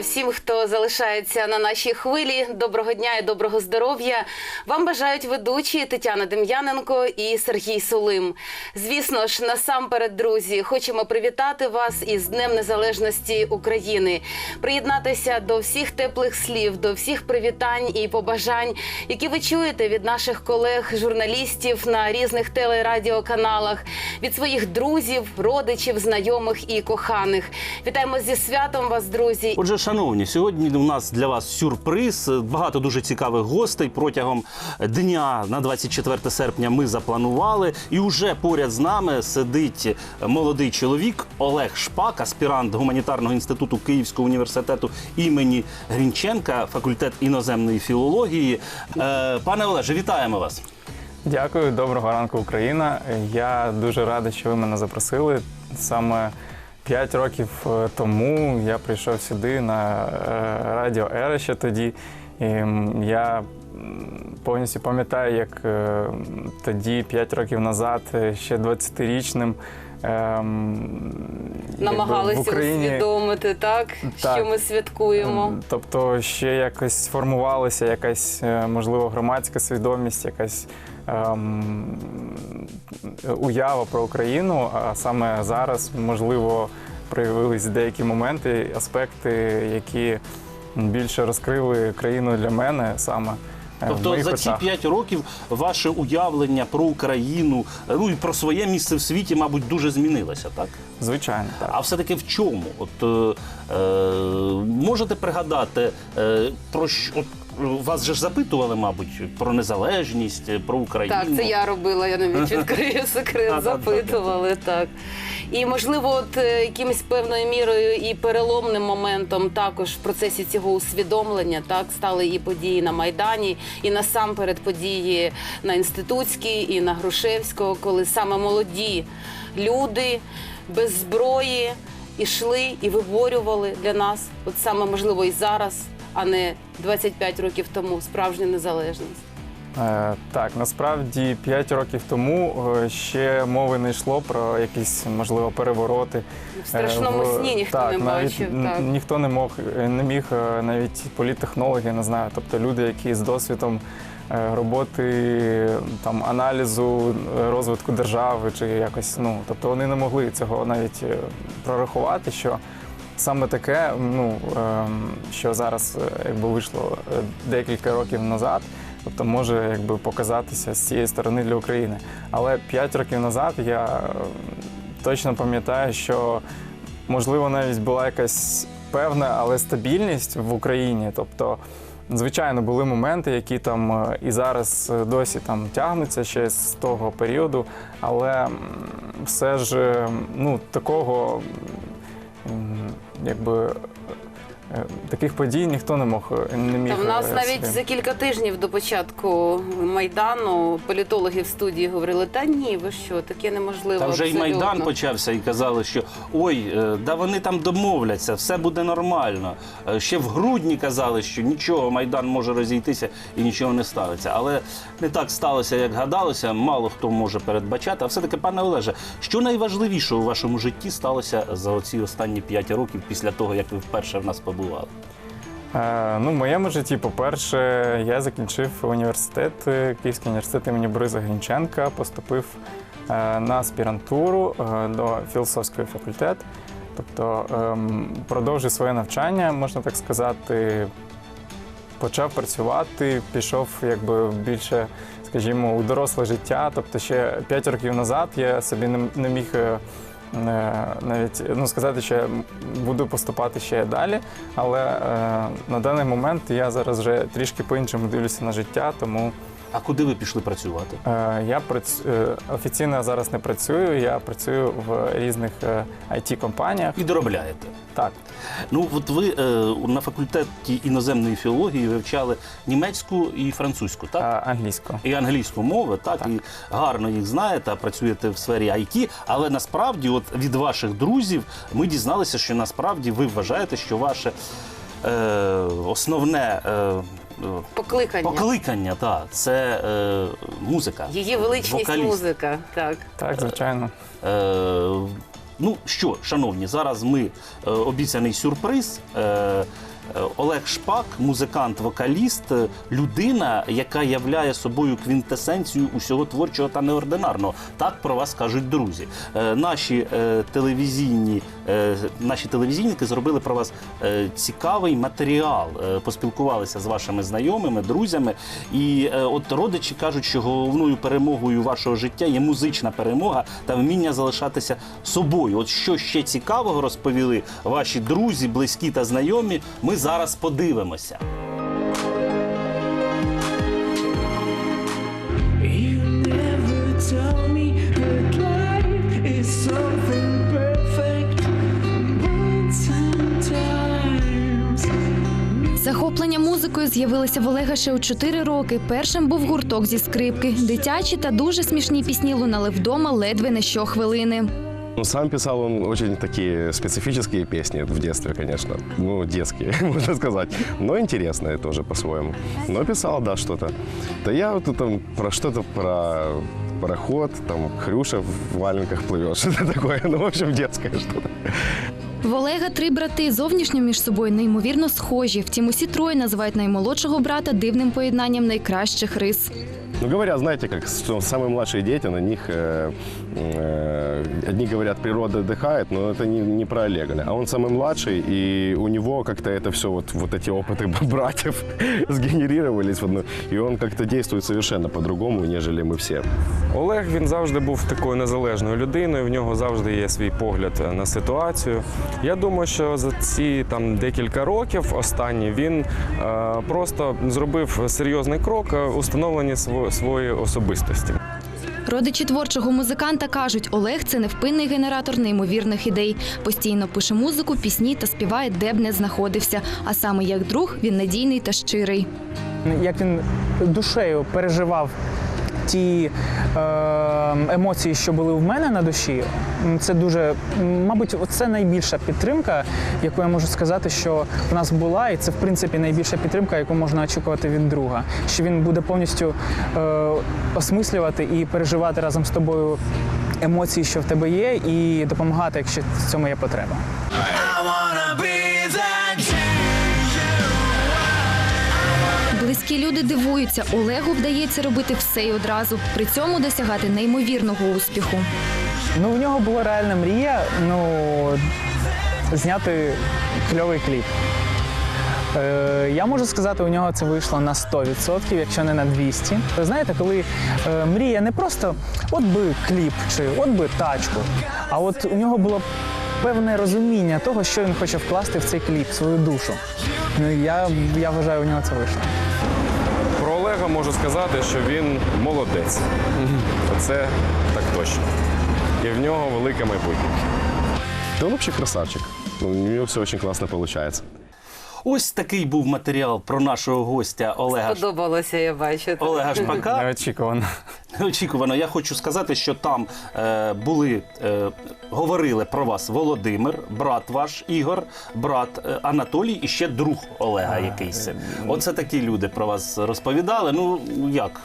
всім, хто залишається на нашій хвилі. Доброго дня і доброго здоров'я. Вам бажають ведучі Тетяна Дем'яненко і Сергій Сулим. Звісно ж, насамперед, друзі, хочемо привітати вас із Днем Незалежності України, приєднатися до всіх теплих слів, до всіх привітань і побажань, які ви чуєте від наших колег, журналістів на різних телерадіоканалах, від своїх друзів, родичів, знайомих і коханих. Вітаємо зі святом вас, друзі. Отже, шановні, сьогодні у нас для вас сюрприз. Багато дуже цікавих гостей протягом дня на 24 серпня ми запланували. І вже поряд з нами сидить молодий чоловік Олег Шпак, аспірант гуманітарного інституту Київського університету імені Грінченка, факультет іноземної філології. Е, Пане Олеже, вітаємо вас. Дякую, доброго ранку, Україна. Я дуже радий, що ви мене запросили. Саме 5 років е, тому я прийшов сюди на е, радіо Ера ще тоді. І я повністю пам'ятаю, як е, тоді, п'ять років назад, ще 20-річним. Ем, Намагалися в Україні усвідомити, так, Так. що ми святкуємо. Тобто ще якось формувалася якась, е, можливо, громадська свідомість, якась ем, уява про Україну. А саме зараз, можливо, проявились деякі моменти, аспекти, які більше розкрили країну для мене саме. Е, Тобто за ці п'ять років ваше уявлення про Україну, ну і про своє місце в світі, мабуть, дуже змінилося, так? Звичайно, так. А все-таки в чому? От е, е, можете пригадати, е, про що от, вас же ж запитували, мабуть, про незалежність, е, про Україну. Так, це я робила, я навіть відкрию секрет, запитували так. І можливо, от е, якимось певною мірою і переломним моментом також в процесі цього усвідомлення так стали і події на Майдані, і насамперед події на інститутській, і на Грушевського, коли саме молоді люди без зброї ішли і виборювали для нас, от саме можливо і зараз, а не 25 років тому, справжню незалежність. Е, Так, насправді 5 років тому е, ще мови не йшло про якісь можливо перевороти. В страшному Е, в- сні ніхто так, не навіть бачив. Так. Ніхто не мог не міг навіть політтехнологи, не знаю, тобто люди, які з досвідом роботи там аналізу розвитку держави чи якось, ну тобто вони не могли цього навіть прорахувати, що. Саме таке, ну ем, що зараз е, якби вийшло е, декілька років назад, тобто може якби показатися з цієї сторони для України. Але 5 років назад я е, точно пам'ятаю, що можливо навіть була якась певна, але стабільність в Україні. Тобто, звичайно, були моменти, які там е, і зараз досі там тягнуться ще з того періоду, але все ж е, ну, такого якби. Е, Таких подій ніхто не мог е, не міг. Та в нас е, навіть собі. за кілька тижнів до початку майдану політологи в студії говорили: та ні, ви що, таке неможливо. Та вже й абсолютно». Майдан почався і казали, що ой, да вони там домовляться, все буде нормально. Ще в грудні казали, що нічого, Майдан може розійтися і нічого не станеться. Але не так сталося, як гадалося. Мало хто може передбачати. А все-таки, пане Олеже, що найважливіше у вашому житті сталося за оці останні 5 років після того, як ви вперше в нас побували? Е, Ну, в моєму житті, по-перше, я закінчив університет, е, Київський університет імені Бориса Грінченка, поступив е, на аспірантуру е, до філософського факультету. Тобто ем, продовжив своє навчання, можна так сказати, почав працювати, пішов якби більше, скажімо, у доросле життя. Тобто ще 5 років назад я собі не, не міг. Навіть ну сказати, що я буду поступати ще далі, але е, на даний момент я зараз вже трішки по-іншому дивлюся на життя, тому А куди ви пішли працювати? е, я працю, е, офіційно зараз не працюю. Я працюю в різних е, it компаніях І доробляєте. Так, Ну, от ви е, на факультеті іноземної філології вивчали німецьку і французьку, так? е, англійською. і англійську мову, так, і гарно їх знаєте, працюєте в сфері IT, але насправді, от від ваших друзів, ми дізналися, що насправді ви вважаєте, що ваше е, основне е, е, Покликання. покликання, так, це е, музика. Її величність вокаліст. музика. Так. Так, звичайно. Е, Ну що, шановні, зараз ми е, обіцяний сюрприз. Е, е, Олег Шпак, музикант, вокаліст, е, людина, яка являє собою квінтесенцію усього творчого та неординарного. Так про вас кажуть друзі. Е, Наші телевізійні, наші телевізійники зробили про вас цікавий матеріал. Поспілкувалися з вашими знайомими, друзями. І от родичі кажуть, що головною перемогою вашого життя є музична перемога та вміння залишатися собою. От що ще цікавого розповіли ваші друзі, близькі та знайомі. Ми зараз подивимося. Захоплення музикою з'явилося в Олега ще у 4 роки. Першим був гурток зі скрипки. Дитячі та дуже смішні пісні лунали вдома ледве не щохвилини. Ну, сам писал он очень такие специфические песни в детстве, конечно. Ну, детские, можно сказать. Но интересные тоже по-своему. Но писал, да, что-то. Да я вот там про что-то про пароход, там Хрюша в валенках плывет, что-то такое. Ну, в общем, детское что-то. В Олега три брати зовнішньо між собою неймовірно схожі. Втім, усі троє називають наймолодшого брата дивним поєднанням найкращих рис. Ну, говорят, знаете, как что самые младшие дети, на них э, э, одни говорят, природа отдыхает, но это не, не про Олега. А он самый младший, и у него как-то это все, вот, вот эти опыты братьев сгенерировались. в одну- И он как-то действует совершенно по-другому, нежели мы все. Олег він завжди був такою незалежною людиною. В нього завжди є свій погляд е, на ситуацію. Я думаю, що за ці там декілька років останні він е, просто зробив серйозний крок е, у становленні сво- своєї особистості. Родичі творчого музиканта кажуть, Олег це невпинний генератор неймовірних ідей. Постійно пише музику, пісні та співає, де б не знаходився. А саме як друг він надійний та щирий. як він душею переживав ті е, емоції, що були в мене на душі, це дуже, мабуть, це найбільша підтримка, яку я можу сказати, що в нас була, і це в принципі найбільша підтримка, яку можна очікувати від друга. Що він буде повністю е, осмислювати і переживати разом з тобою емоції, що в тебе є, і допомагати, якщо в цьому є потреба. Близькі люди дивуються, Олегу вдається робити все й одразу, при цьому досягати неймовірного успіху. Ну, в нього була реальна мрія ну, зняти кльовий кліп. Е, я можу сказати, у нього це вийшло на 100%, якщо не на 200%. Ви знаєте, коли е, мрія не просто от би кліп чи от би тачку, а от у нього було певне розуміння того, що він хоче вкласти в цей кліп, свою душу. Ну, я, я вважаю, у нього це вийшло. Про можу сказати, що він молодець. Це так точно. І в нього велике майбутнє. Да он красавчик. Ну, У него все очень классно получается. Ось такий був матеріал про нашого гостя Олега Сподобалося, я бачу. Олега Шпака. Неочікувано. Очікувано, я хочу сказати, що там е, були, е, говорили про вас Володимир, брат ваш Ігор, брат е, Анатолій і ще друг Олега якийсь. Оце такі люди про вас розповідали. Ну як?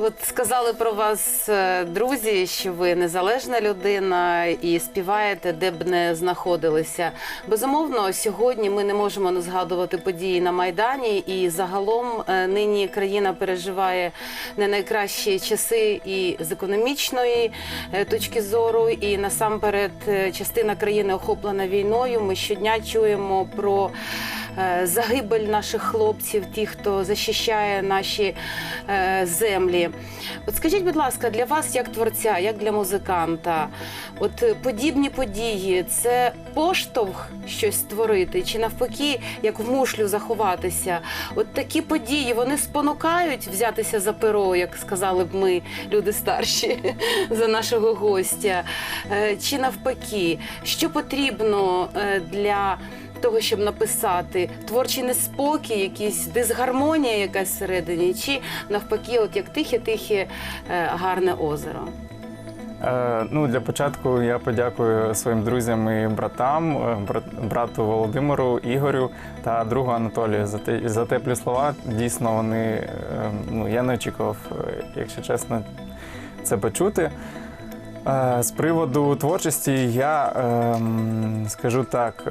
От сказали про вас е, друзі, що ви незалежна людина і співаєте, де б не знаходилися. Безумовно, сьогодні ми не можемо не згадувати події на майдані, і загалом е, нині країна переживає не найкращі часи і з економічної е, точки зору, і насамперед частина країни охоплена війною. Ми щодня чуємо про загибель наших хлопців, ті, хто захищає наші е, землі. От скажіть, будь ласка, для вас, як творця, як для музиканта, от е, подібні події це поштовх щось створити, чи навпаки, як в мушлю заховатися? От такі події вони спонукають взятися за перо, як сказали б ми, люди старші, за нашого гостя. Е, Чи навпаки, що потрібно е, для того, щоб написати творчий неспокій, якийсь дисгармонія якась всередині, чи навпаки, от як тихе-тихе е, гарне озеро. Е, ну, для початку я подякую своїм друзям і братам, е, брат- брату Володимиру, Ігорю та другу Анатолію за те за теплі слова. Дійсно, вони ну я не очікував, якщо чесно, це почути. Е, З приводу творчості я ем, скажу так: е,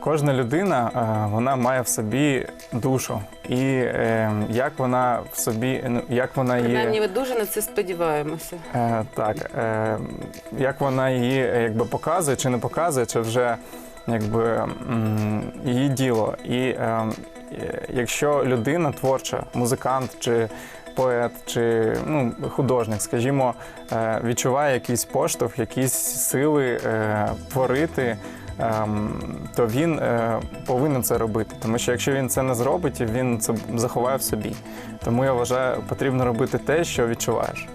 кожна людина е, вона має в собі душу, і ем, як вона в собі, ну як вона Принаймні, є. ми дуже на це сподіваємося. Так, як вона її якби показує чи не показує, чи вже якби її діло. І е, е, якщо людина творча, музикант чи поет, чи ну, художник, скажімо, е, відчуває якийсь поштовх, якісь сили е, творити. ем, То він е, повинен це робити, тому що якщо він це не зробить, він це заховає в собі. Тому я вважаю, потрібно робити те, що відчуваєш.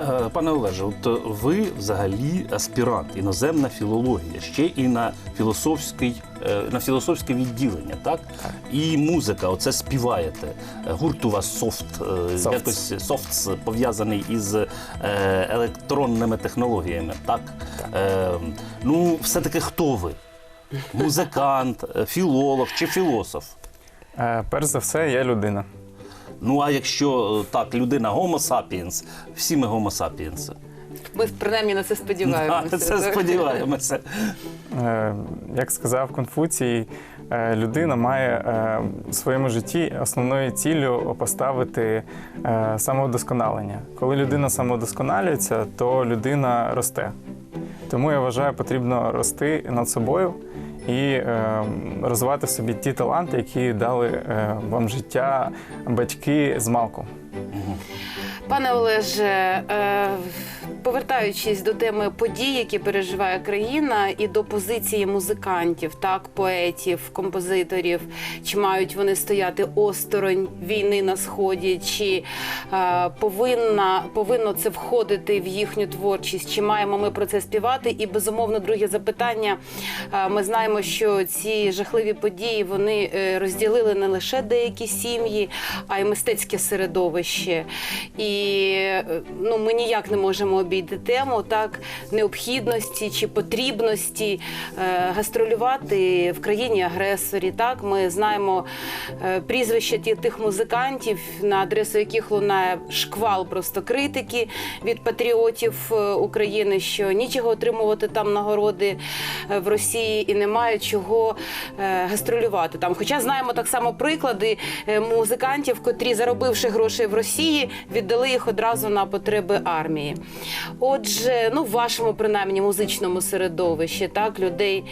Е, Пане Олеже, от е, ви взагалі аспірант, іноземна філологія, ще і на філософський, е, на філософське відділення, так? І музика, оце співаєте. Гурт у вас софт, Софтс. якось софтс пов'язаний із електронними технологіями, так? Е, ну, все-таки хто ви? Музикант, філолог чи філософ? Перш за все, я людина. Ну, а якщо е, так, людина Homo sapiens, всі ми Homo sapiens. Ми принаймні на це сподіваємося. Да, Це сподіваємося. Е, Як сказав Конфуцій, е, людина має в своєму житті основною ціллю поставити самовдосконалення. Коли людина самовдосконалюється, то людина росте. Тому я вважаю, потрібно рости над собою і е, розвивати собі ті таланти, які дали е, вам життя батьки з малку. Пане Олеже, е, повертаючись до теми подій, які переживає країна, і до позиції музикантів, так, поетів, композиторів, чи мають вони стояти осторонь війни на сході, чи е, повинна повинно це входити в їхню творчість, чи маємо ми про це співати? І безумовно, друге запитання. Ми знаємо, що ці жахливі події вони е, розділили не лише деякі сім'ї, а й мистецьке середовище. І е, ну, ми ніяк не можемо обійти тему так необхідності чи потрібності е, гастролювати в країні агресорі. Так, ми знаємо прізвища тих музикантів, на адресу яких лунає шквал просто критики від патріотів України, що нічого отримувати там нагороди в Росії і немає чого е, гастролювати там. Хоча знаємо так само приклади е, музикантів, котрі, заробивши грошей в Росії, віддали їх одразу на потреби армії. Отже, ну в вашому принаймні музичному середовищі, так людей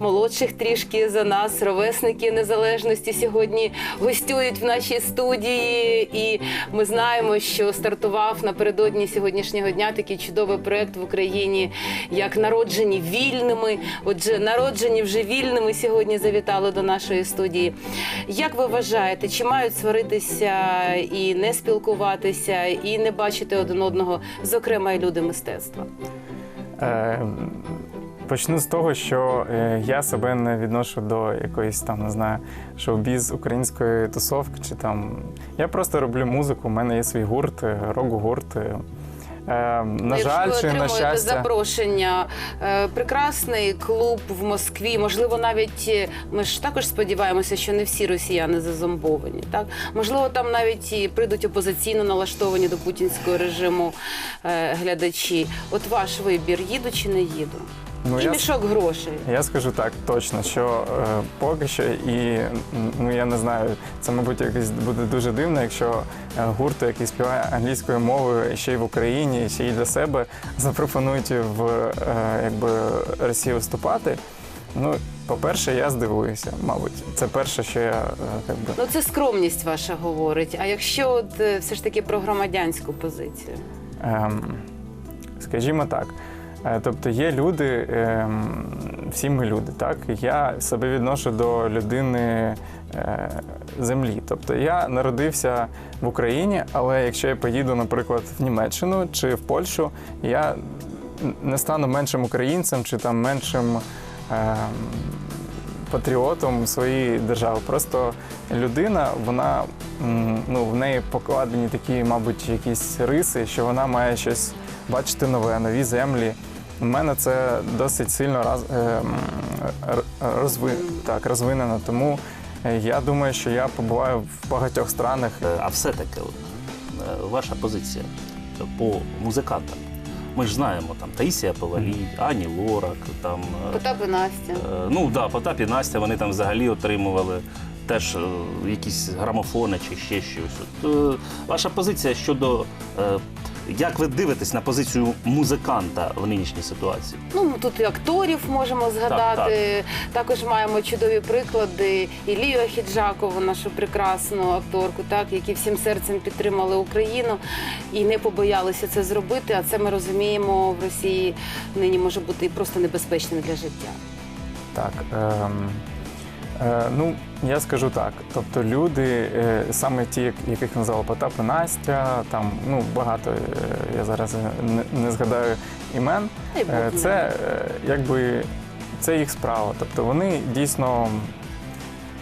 молодших трішки за нас, ровесники незалежності сьогодні гостюють в нашій студії, і ми знаємо, що стартував напередодні сьогоднішнього дня такий чудовий проект в Україні, як народжені вільними. Отже, народжені вже вільними сьогодні завітали до нашої студії. Як ви вважаєте, чи мають сваритися і не спілкуватися, і не бачити один одного, зокрема і люди мистецтва? Е, Почну з того, що е, я себе не відношу до якоїсь там, не знаю, шоу-біз української тусовки чи там. Я просто роблю музику, у мене є свій гурт, е, рок-гурт. Е. На Якщо жаль, чи на щастя. запрошення, е, прекрасний клуб в Москві. Можливо, навіть е, ми ж також сподіваємося, що не всі росіяни зазомбовані. Так можливо, там навіть і прийдуть опозиційно налаштовані до путінського режиму глядачі. От ваш вибір їду чи не їду? Ну, і я- мішок грошей. Я скажу так точно, що е, поки що, і м, ну я не знаю, це мабуть якось буде дуже дивно, якщо е, гурту, який співає англійською мовою ще й в Україні, ще й для себе запропонують в е, якби Росії виступати. Ну, по-перше, я здивуюся, мабуть. Це перше, що я е, якби. Ну це скромність ваша говорить. А якщо от е, все ж таки про громадянську позицію? Ем, скажімо так. Е, Тобто є люди, ем, всі ми люди, так? Я себе відношу до людини е, землі. Тобто я народився в Україні, але якщо я поїду, наприклад, в Німеччину чи в Польщу, я не стану меншим українцем чи там меншим. ем, Патріотом своєї держави. Просто людина, вона ну, в неї покладені такі, мабуть, якісь риси, що вона має щось бачити нове, нові землі. У мене це досить сильно роз, е, розви, так, розвинено. Тому е, я думаю, що я побуваю в багатьох странах. Е, А все-таки ваша позиція по музикантам. Ми ж знаємо там Таїсія Повалій, Ані Лорак, там Потап і Настя. Е, Ну да, Потап і Настя вони там взагалі отримували теж е, якісь грамофони чи ще щось. От, е, ваша позиція щодо е, як ви дивитесь на позицію музиканта в нинішній ситуації? Ну, ми тут і акторів можемо згадати. Також маємо чудові приклади. Ілію Ахіджакову, нашу прекрасну акторку, так, які всім серцем підтримали Україну і не побоялися це зробити. А це ми розуміємо в Росії нині може бути і просто небезпечним для життя. Так. Ем, е, ну, я скажу так. Тобто люди, е, саме ті, яких назвала Потап і Настя, там ну, багато е, я зараз не, згадаю імен. Е. Це е, якби це їх справа. Тобто вони дійсно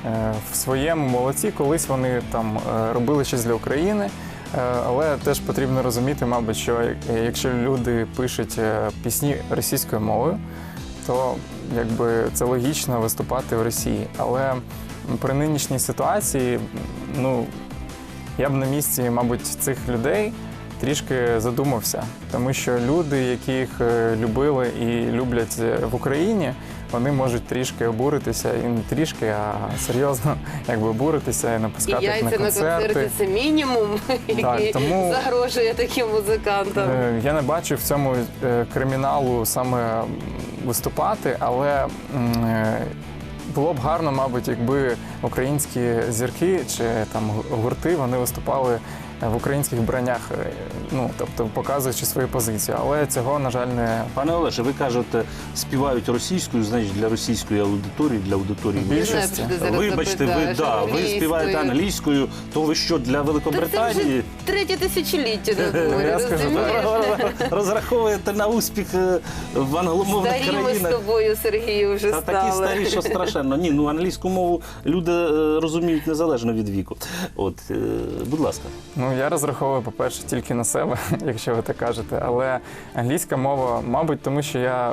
е, в своєму молодці, колись вони там е, робили щось для України. Е, Але теж потрібно розуміти, мабуть, що е, якщо люди пишуть е, пісні російською мовою, то якби це логічно виступати в Росії. Але при нинішній ситуації, ну я б на місці, мабуть, цих людей трішки задумався, тому що люди, яких е, любили і люблять е, в Україні, вони можуть трішки обуритися і не трішки, а серйозно якби обуритися і І напускати їх яйця на концерти. це мінімум, який тому- загрожує таким музикантам. Е, Я не бачу в цьому е, криміналу саме м, виступати, але м, е, було б гарно, мабуть, якби українські зірки чи там гу- гурти вони виступали в українських браннях, е, ну тобто показуючи свою позицію. Але цього, на жаль, не Пане Олеже, ви кажете, співають російською, значить для російської аудиторії, для аудиторії. Більшості. Вибачте, ви, да, ви співаєте англійською, то ви що для Та це Великобританії? вже третє тисячоліття Я скажу. Розраховуєте на успіх е, в англомовних Старі ми з тобою, Сергію, вже Та такі старі, що страшенно. Ні, ну англійську мову люди е, розуміють незалежно від віку. От, е, будь ласка. Ну, я розраховую, по-перше, тільки на себе, якщо ви так кажете. Але англійська мова, мабуть, тому що я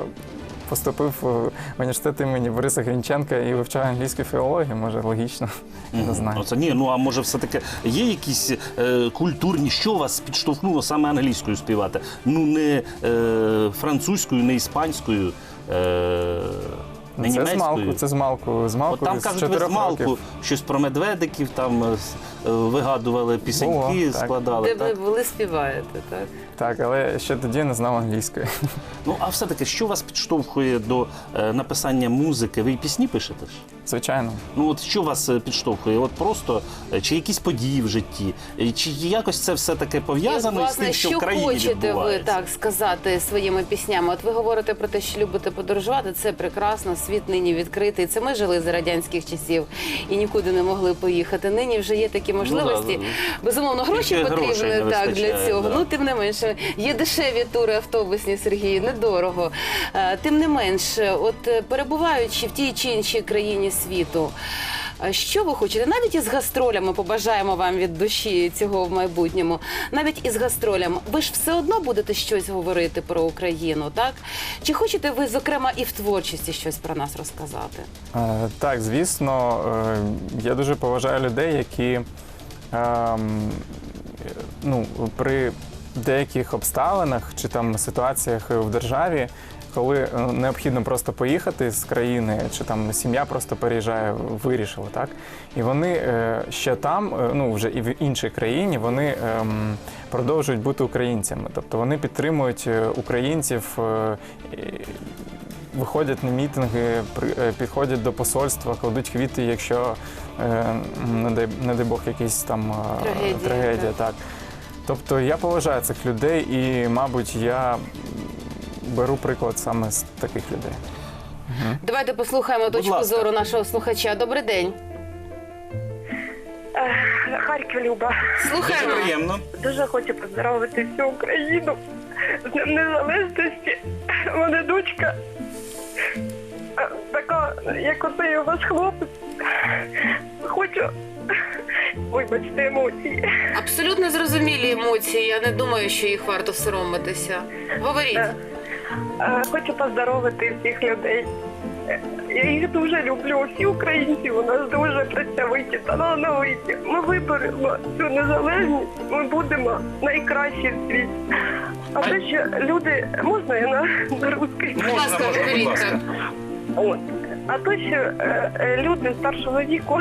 поступив в університет імені Бориса Грінченка і вивчаю англійську філологію, може, логічно. Не знаю. Оце ні, ну а може, все-таки є якісь е, культурні, що вас підштовхнуло саме англійською співати? Ну не е, французькою, не іспанською. Е, не Це з німецькою. малку, це змалку, змалку. З От там з кажуть, ви змалку років. щось про медведиків, там е, е, вигадували пісеньки, Було, так. складали. Де ви Так? були, співаєте, так? Так, але ще тоді не знав англійської. Ну а все-таки, що вас підштовхує до е, написання музики? Ви і пісні пишете ж? Звичайно. Ну от що вас е, підштовхує? От просто е, чи якісь події в житті, чи якось це все таке пов'язано з тим, що в країні хочете ви так сказати своїми піснями? От ви говорите про те, що любите подорожувати. Це прекрасно. Світ нині відкритий. Це ми жили за радянських часів і нікуди не могли поїхати. Нині вже є такі можливості. Ну, да. Безумовно, гроші Тільки потрібні грошей не так для цього. да. Ну тим не менше, є дешеві тури автобусні, Сергій, недорого. Е, Тим не менше, от перебуваючи в тій чи іншій країні світу. е, Що ви хочете? Навіть із гастролями побажаємо вам від душі цього в майбутньому. Навіть із гастролями. Ви ж все одно будете щось говорити про Україну, так? Чи хочете ви, зокрема, і в творчості щось про нас розказати? Е, Так, звісно, е, я дуже поважаю людей, які ем, ну, при деяких обставинах чи там ситуаціях в державі, коли е, необхідно просто поїхати з країни, чи там сім'я просто переїжджає, вирішила, так? І вони е, ще там, е, ну вже і в іншій країні, вони ем, продовжують бути українцями. Тобто вони підтримують українців. Виходять на мітинги, підходять до посольства, кладуть квіти, якщо не дай, не дай Бог якісь там Трагедія, трагедія. Так. Тобто я поважаю цих людей і, мабуть, я беру приклад саме з таких людей. Давайте послухаємо точку ласка. зору нашого слухача. Добрий день. Е, Харків Люба. Дуже Слухаємо. приємно. Дуже хочу поздоровити всю Україну з Днем Незалежності. У мене дочка. е, Така, як оцей у вас хлопець. Хочу. Вибачте емоції. Абсолютно зрозумілі емоції. Я не думаю, що їх варто соромитися. Говоріть. Е, е, Хочу поздоровити всіх людей Я їх дуже люблю. Всі українці у нас дуже працьовиті, талановиті. Ми виберемо цю незалежність, ми будемо найкращі в світі. А те, що люди, можна я на, русский? Будь ласка. От. А то, еще е, е, люди старшого віку,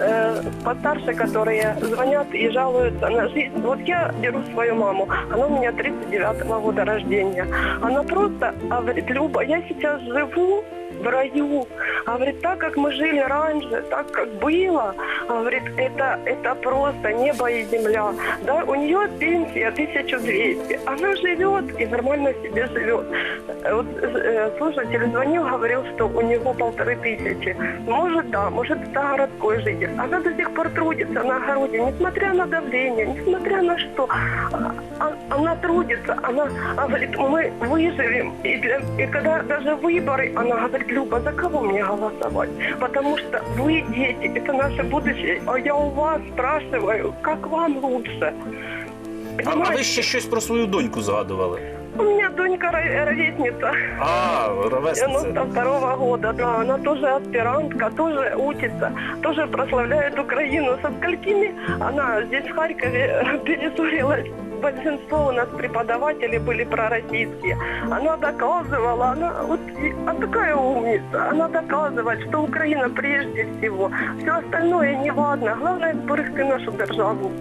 е, постарше, которые звонят и жалуются на жизнь. Вот я беру свою маму, она у меня 39-го года рождения. Она просто говорит, Люба, я сейчас живу в раю. Говорит, так как мы жили раньше, так как было, говорит, это, это просто небо и земля. Да, у нее пенсия 1200. Она живет и нормально себе живет. Вот э, слушатель звонил, говорил, что у него полторы тысячи. Может, да, может, это городской житель. Она до сих пор трудится на огороде, несмотря на давление, несмотря на что. А- а- Она трудится, она говорит, мы выживем. И, для, и когда даже выборы, она говорит, Люба, за кого мне голосовать? Потому что вы дети, это наше будущее. А я у вас спрашиваю, как вам лучше? А, а ви ще щось про свою доньку згадували? У меня донька ро- ровесница. А, ровесниця. 92 года, да, она тоже аспирантка, тоже учится, тоже прославляет Украину. Со сколькими она здесь в Харькове перессорилась Большинство у нас преподавателей были пророссийские. Она доказывала, она вот и- а такая умница, она доказывает, что Украина прежде всего. Все остальное не важно. Главное зберегти нашу державу.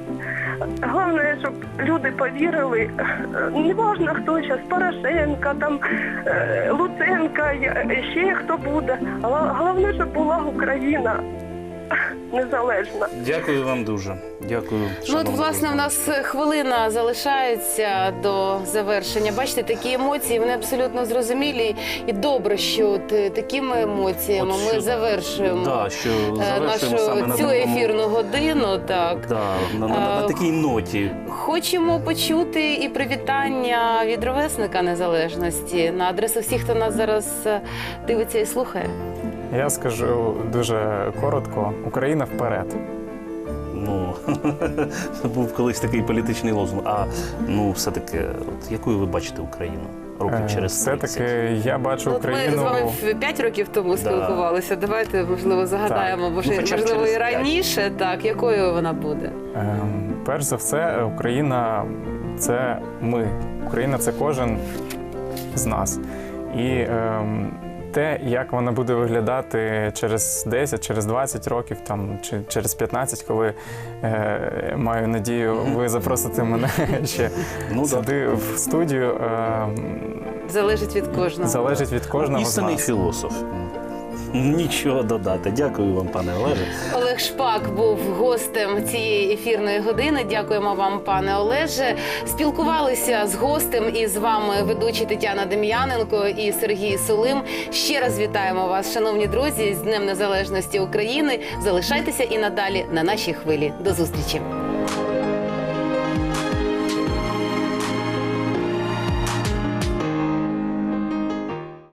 Головне, щоб люди повірили, е, не важно хто зараз, Порошенко, там е, Луценко, я- ще хто буде. Гла- Головне, щоб була Україна незалежна. Дякую вам дуже. Дякую. Ну, от, власне, в нас хвилина залишається до завершення. Бачите, такі емоції вони абсолютно зрозумілі. І добре, що от е, такими емоціями От ми що- завершуємо Да, що е, завершуємо саме нашу на цю такому- ефірну годину. Так. Да, на, на, на, Е, на такій ноті. Хочемо почути і привітання від ровесника незалежності на адресу всіх, хто нас зараз е, дивиться і слухає. Я скажу дуже коротко: Україна вперед. Ну, був колись такий політичний лозунг. А ну, все-таки, от якою ви бачите Україну років Е, через 30? Все-таки я бачу Ну, От ми з Україну. вами 5 років тому спілкувалися. Давайте, можливо, загадаємо, може, Ну, можливо, і п'ять. раніше, так, якою вона буде. Ем, Перш за все, Україна це ми. Україна це кожен з нас. І ем, те, як вона буде виглядати через 10, через 20 років, там, чи через 15, коли е, маю надію, ви запросите мене ще Ну, сюди в студію. Е, Залежить від кожного. залежить від кожного з Істинний нас. філософ. Нічого додати. Дякую вам, пане Олеже. Олег Шпак був гостем цієї ефірної години. Дякуємо вам, пане Олеже. Спілкувалися з гостем і з вами ведучі Тетяна Дем'яненко і Сергій Сулим. Ще раз вітаємо вас, шановні друзі, з Днем Незалежності України. Залишайтеся і надалі на нашій хвилі. До зустрічі.